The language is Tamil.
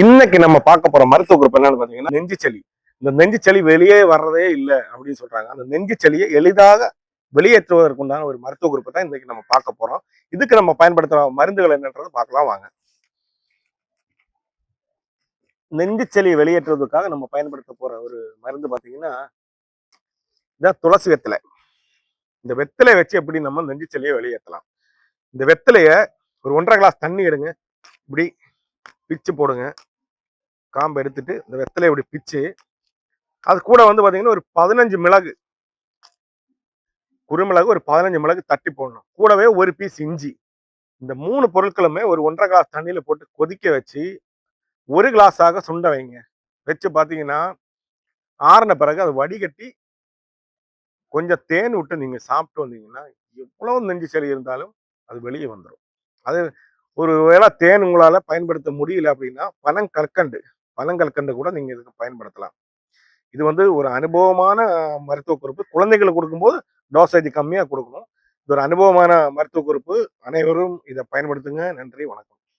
இன்னைக்கு நம்ம பார்க்க போற மருத்துவ குறிப்பு என்னன்னு பாத்தீங்கன்னா நெஞ்சு சளி. இந்த நெஞ்சு சளி வெளியே வர்றதே இல்லை அப்படின்னு சொல்றாங்க. அந்த நெஞ்சு சளியை எளிதாக வெளியேற்றுவதற்குண்டான ஒரு மருத்துவ குறிப்பு தான் இன்னைக்கு நம்ம பார்க்க போறோம். இதுக்கு நம்ம பயன்படுத்துற மருந்துகள் என்னன்றது பார்க்கலாம் வாங்க. நெஞ்சு சளியை வெளியேற்றுவதற்காக நம்ம பயன்படுத்த போற ஒரு மருந்து பாத்தீங்கன்னா இதான் துளசி வெத்தலை. இந்த வெத்தலை வச்சு எப்படி நம்ம நெஞ்சு சளியை வெளியேற்றலாம்? இந்த வெத்தலைய ஒரு ஒன்றரை கிளாஸ் தண்ணி எடுங்க. இப்படி பிச்சு போடுங்க. காம்பு எடுத்துட்டு இந்த வெத்தலை இப்படி பிச்சு அது கூட வந்து பாத்தீங்கன்னா ஒரு பதினஞ்சு மிளகு. குறுமிளகு ஒரு பதினஞ்சு மிளகு தட்டி போடணும். கூடவே ஒரு பீஸ் இஞ்சி. இந்த மூணு பொருட்களுமே ஒரு ஒன்றரை கிளாஸ் தண்ணியில போட்டு கொதிக்க வச்சு ஒரு கிளாஸாக சுண்ட வைங்க. வச்சு பாத்தீங்கன்னா ஆறின பிறகு அதை வடிகட்டி கொஞ்சம் தேன் விட்டு நீங்க சாப்பிட்டு வந்தீங்கன்னா எவ்வளவு நெஞ்சு சளி இருந்தாலும் அது வெளியே வந்துடும் அது ஒரு வேளை தேன் உங்களால பயன்படுத்த முடியல அப்படின்னா பனங்கற்கண்டு பனங்கற்கண்டு கூட நீங்க இதுக்கு பயன்படுத்தலாம். இது வந்து ஒரு அனுபவமான மருத்துவ குறிப்பு. குழந்தைகளுக்கு கொடுக்கும்போது டோசேஜ் கம்மியாக கொடுக்கணும். இது ஒரு அனுபவமான மருத்துவ குறிப்பு. அனைவரும் இதை பயன்படுத்துங்க. நன்றி. வணக்கம்.